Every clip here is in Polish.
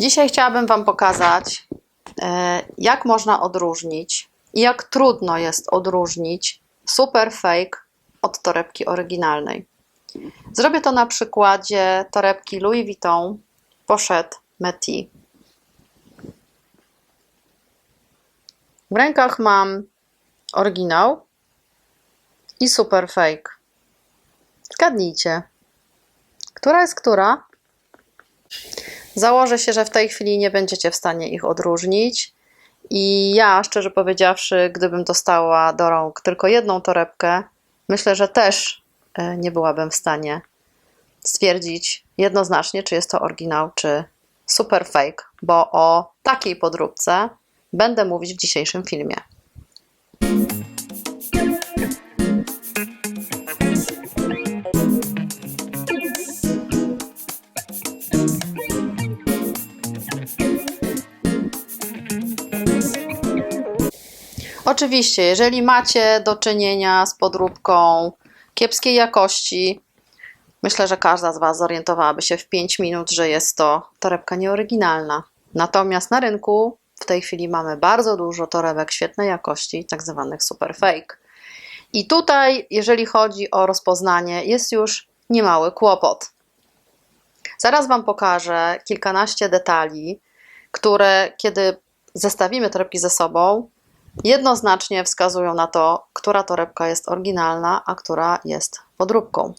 Dzisiaj chciałabym Wam pokazać, e, jak można odróżnić i jak trudno jest odróżnić super fake od torebki oryginalnej. Zrobię to na przykładzie torebki Louis Vuitton Pochette Métis. W rękach mam oryginał i super fake. Zgadnijcie, która jest która? Założę się, że w tej chwili nie będziecie w stanie ich odróżnić. I ja, szczerze powiedziawszy, gdybym dostała do rąk tylko jedną torebkę, myślę, że też e, nie byłabym w stanie stwierdzić jednoznacznie, czy jest to oryginał, czy super fake, bo o takiej podróbce będę mówić w dzisiejszym filmie. Oczywiście, jeżeli macie do czynienia z podróbką kiepskiej jakości, myślę, że każda z Was zorientowałaby się w 5 minut, że jest to torebka nieoryginalna. Natomiast na rynku w tej chwili mamy bardzo dużo torebek świetnej jakości, tak zwanych super fake. I tutaj, jeżeli chodzi o rozpoznanie, jest już niemały kłopot. Zaraz Wam pokażę kilkanaście detali, które kiedy zestawimy torebki ze sobą, jednoznacznie wskazują na to, która torebka jest oryginalna, a która jest podróbką.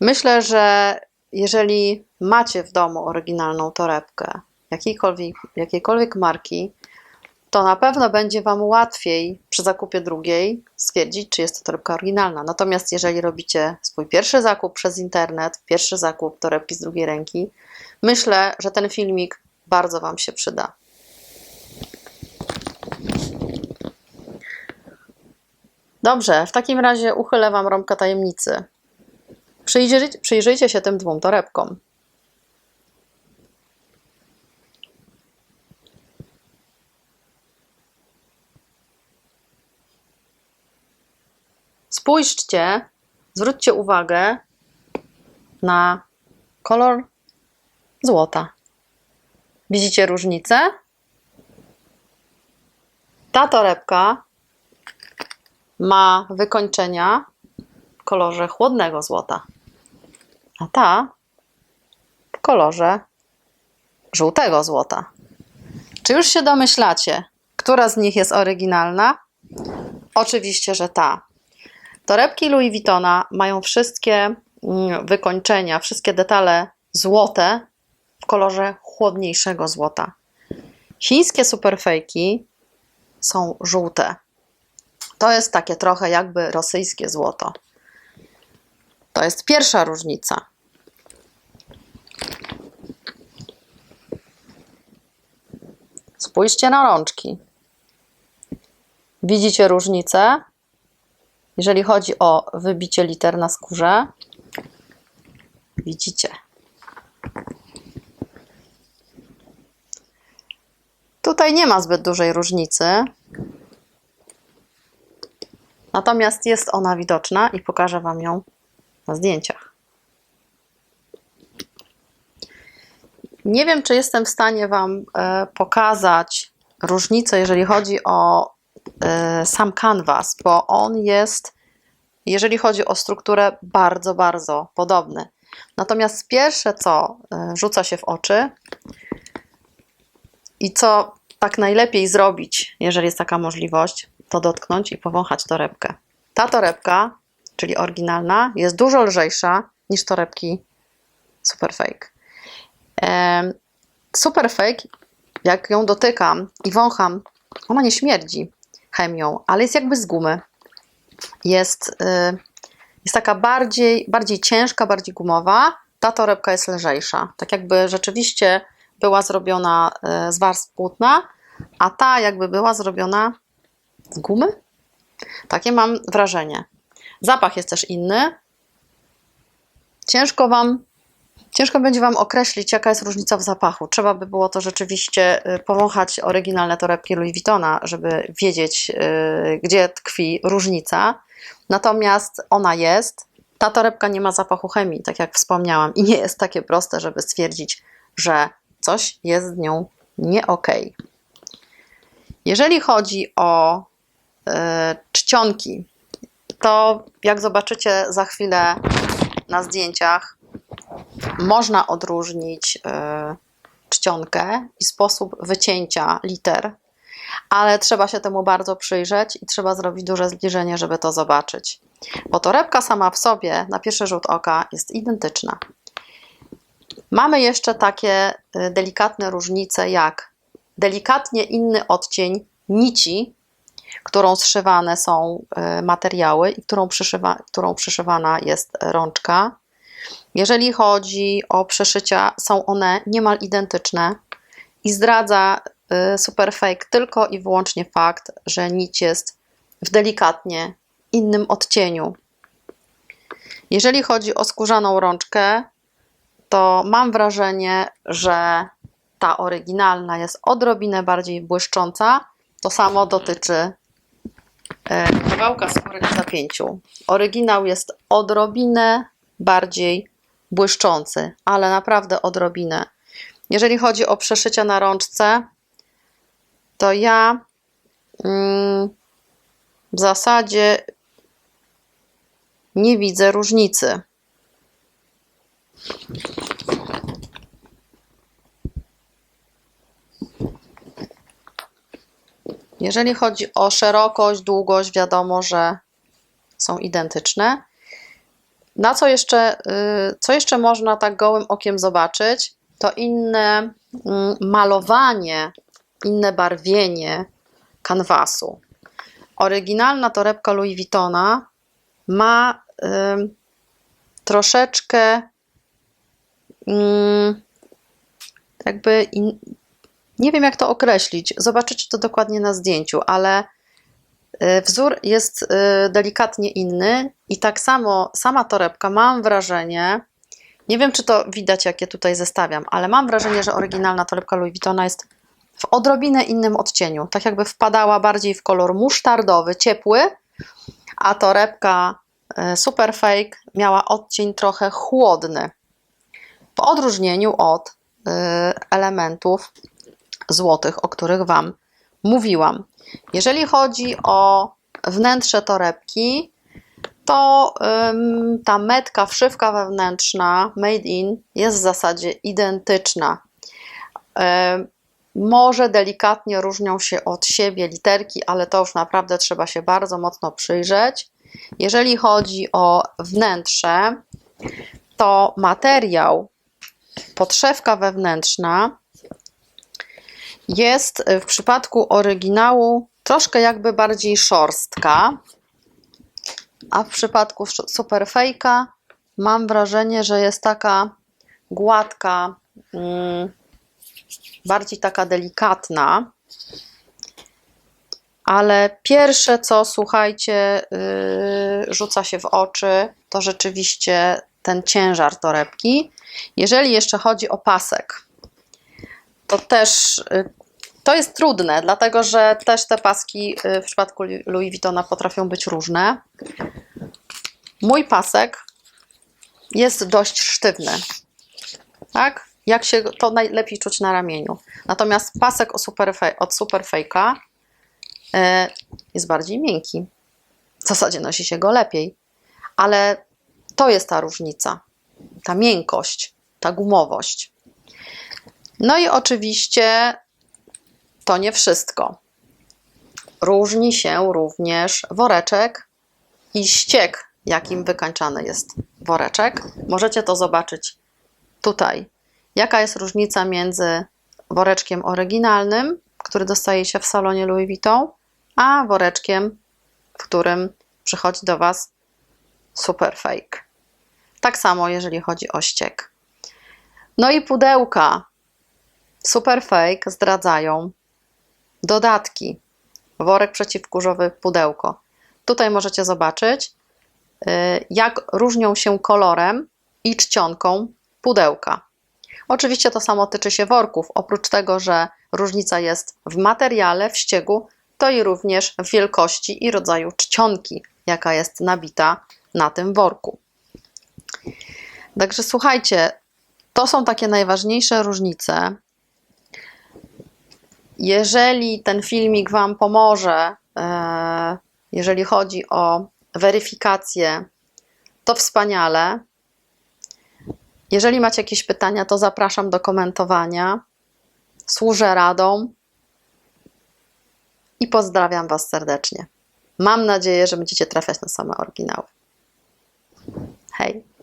Myślę, że jeżeli macie w domu oryginalną torebkę jakiejkolwiek, jakiejkolwiek marki, to na pewno będzie Wam łatwiej przy zakupie drugiej stwierdzić, czy jest to torebka oryginalna. Natomiast jeżeli robicie swój pierwszy zakup przez internet, pierwszy zakup torebki z drugiej ręki, myślę, że ten filmik bardzo Wam się przyda. Dobrze, w takim razie uchylę Wam rąbka tajemnicy. Przyjrzyjcie, przyjrzyjcie się tym dwóm torebkom. Spójrzcie, zwróćcie uwagę na kolor złota. Widzicie różnicę? Ta torebka ma wykończenia w kolorze chłodnego złota, a ta w kolorze żółtego złota. Czy już się domyślacie, która z nich jest oryginalna? Oczywiście, że ta. Torebki Louis Vuittona mają wszystkie mm, wykończenia, wszystkie detale złote w kolorze chłodniejszego złota. Chińskie superfejki są żółte. To jest takie trochę jakby rosyjskie złoto. To jest pierwsza różnica. Spójrzcie na rączki. Widzicie różnicę? Jeżeli chodzi o wybicie liter na skórze, widzicie. Tutaj nie ma zbyt dużej różnicy. Natomiast jest ona widoczna i pokażę Wam ją na zdjęciach. Nie wiem, czy jestem w stanie Wam e, pokazać różnicę, jeżeli chodzi o e, sam kanwas, bo on jest, jeżeli chodzi o strukturę, bardzo, bardzo podobny. Natomiast pierwsze, co e, rzuca się w oczy i co tak najlepiej zrobić, jeżeli jest taka możliwość, to dotknąć i powąchać torebkę. Ta torebka, czyli oryginalna, jest dużo lżejsza niż torebki Superfake. Superfake, jak ją dotykam i wącham, ona nie śmierdzi chemią, ale jest jakby z gumy. Jest, y, jest taka bardziej, bardziej ciężka, bardziej gumowa. Ta torebka jest lżejsza. Tak jakby rzeczywiście była zrobiona y, z warstw płótna, a ta jakby była zrobiona gumy? Takie mam wrażenie. Zapach jest też inny. Ciężko wam, ciężko będzie Wam określić, jaka jest różnica w zapachu. Trzeba by było to rzeczywiście y, powąchać oryginalne torebki Louis Vuittona, żeby wiedzieć, yy, gdzie tkwi różnica. Natomiast ona jest. Ta torebka nie ma zapachu chemii, tak jak wspomniałam, i nie jest takie proste, żeby stwierdzić, że coś jest z nią nie okej. Jeżeli chodzi o czcionki, to jak zobaczycie za chwilę na zdjęciach, można odróżnić e, czcionkę i sposób wycięcia liter, ale trzeba się temu bardzo przyjrzeć i trzeba zrobić duże zbliżenie, żeby to zobaczyć. Bo torebka sama w sobie na pierwszy rzut oka jest identyczna. Mamy jeszcze takie y, delikatne różnice, jak delikatnie inny odcień nici, którą zszywane są y, materiały i którą, przyszywa, którą przyszywana jest rączka. Jeżeli chodzi o przeszycia, są one niemal identyczne i zdradza y, Superfake tylko i wyłącznie fakt, że nić jest w delikatnie innym odcieniu. Jeżeli chodzi o skórzaną rączkę, to mam wrażenie, że ta oryginalna jest odrobinę bardziej błyszcząca. To samo dotyczy e, kawałka skóry na zapięciu. Oryginał jest odrobinę bardziej błyszczący, ale naprawdę odrobinę. Jeżeli chodzi o przeszycia na rączce, to ja mm, w zasadzie nie widzę różnicy. Jeżeli chodzi o szerokość, długość, wiadomo, że są identyczne. Na co jeszcze, y, co jeszcze można tak gołym okiem zobaczyć, to inne mm, malowanie, inne barwienie kanwasu. Oryginalna torebka Louis Vuittona ma y, troszeczkę y, jakby in, nie wiem jak to określić. Zobaczycie to dokładnie na zdjęciu, ale y, wzór jest y, delikatnie inny i tak samo sama torebka mam wrażenie, nie wiem czy to widać jak je tutaj zestawiam, ale mam wrażenie, że oryginalna torebka Louis Vuittona jest w odrobinę innym odcieniu, tak jakby wpadała bardziej w kolor musztardowy, ciepły, a torebka y, Super Fake miała odcień trochę chłodny. W odróżnieniu od elementów złotych, o których Wam mówiłam. Jeżeli chodzi o wnętrze torebki, to ym, ta metka, wszywka wewnętrzna made in jest w zasadzie identyczna. Ym, może delikatnie różnią się od siebie literki, ale to już naprawdę trzeba się bardzo mocno przyjrzeć. Jeżeli chodzi o wnętrze, to materiał, podszewka wewnętrzna jest y, w przypadku oryginału troszkę jakby bardziej szorstka, a w przypadku Superfake'a mam wrażenie, że jest taka gładka, mm, bardziej taka delikatna. Ale pierwsze, co słuchajcie, yy, rzuca się w oczy, to rzeczywiście ten ciężar torebki. Jeżeli jeszcze chodzi o pasek, to też y, to jest trudne, dlatego że też te paski y, w przypadku Louis Vuittona potrafią być różne. Mój pasek jest dość sztywny. Tak? Jak się to najlepiej czuć na ramieniu. Natomiast pasek od Superfake'a y, jest bardziej miękki. W zasadzie nosi się go lepiej. Ale to jest ta różnica. Ta miękkość, ta gumowość. No i oczywiście to nie wszystko. Różni się również woreczek i ściek, jakim wykańczany jest woreczek. Możecie to zobaczyć tutaj. Jaka jest różnica między woreczkiem oryginalnym, który dostaje się w salonie Louis Vuitton, a woreczkiem, w którym przychodzi do Was super fake. Tak samo, jeżeli chodzi o ściek. No i pudełka Super Fake zdradzają dodatki. Worek przeciwkurzowy, pudełko. Tutaj możecie zobaczyć, y, jak różnią się kolorem i czcionką pudełka. Oczywiście to samo tyczy się worków. Oprócz tego, że różnica jest w materiale, w ściegu, to i również w wielkości i rodzaju czcionki, jaka jest nabita na tym worku. Także słuchajcie, To są takie najważniejsze różnice. Jeżeli ten filmik Wam pomoże, e, jeżeli chodzi o weryfikację, to wspaniale. Jeżeli macie jakieś pytania, to zapraszam do komentowania. Służę radą i pozdrawiam Was serdecznie. Mam nadzieję, że będziecie trafiać na same oryginały. Hej!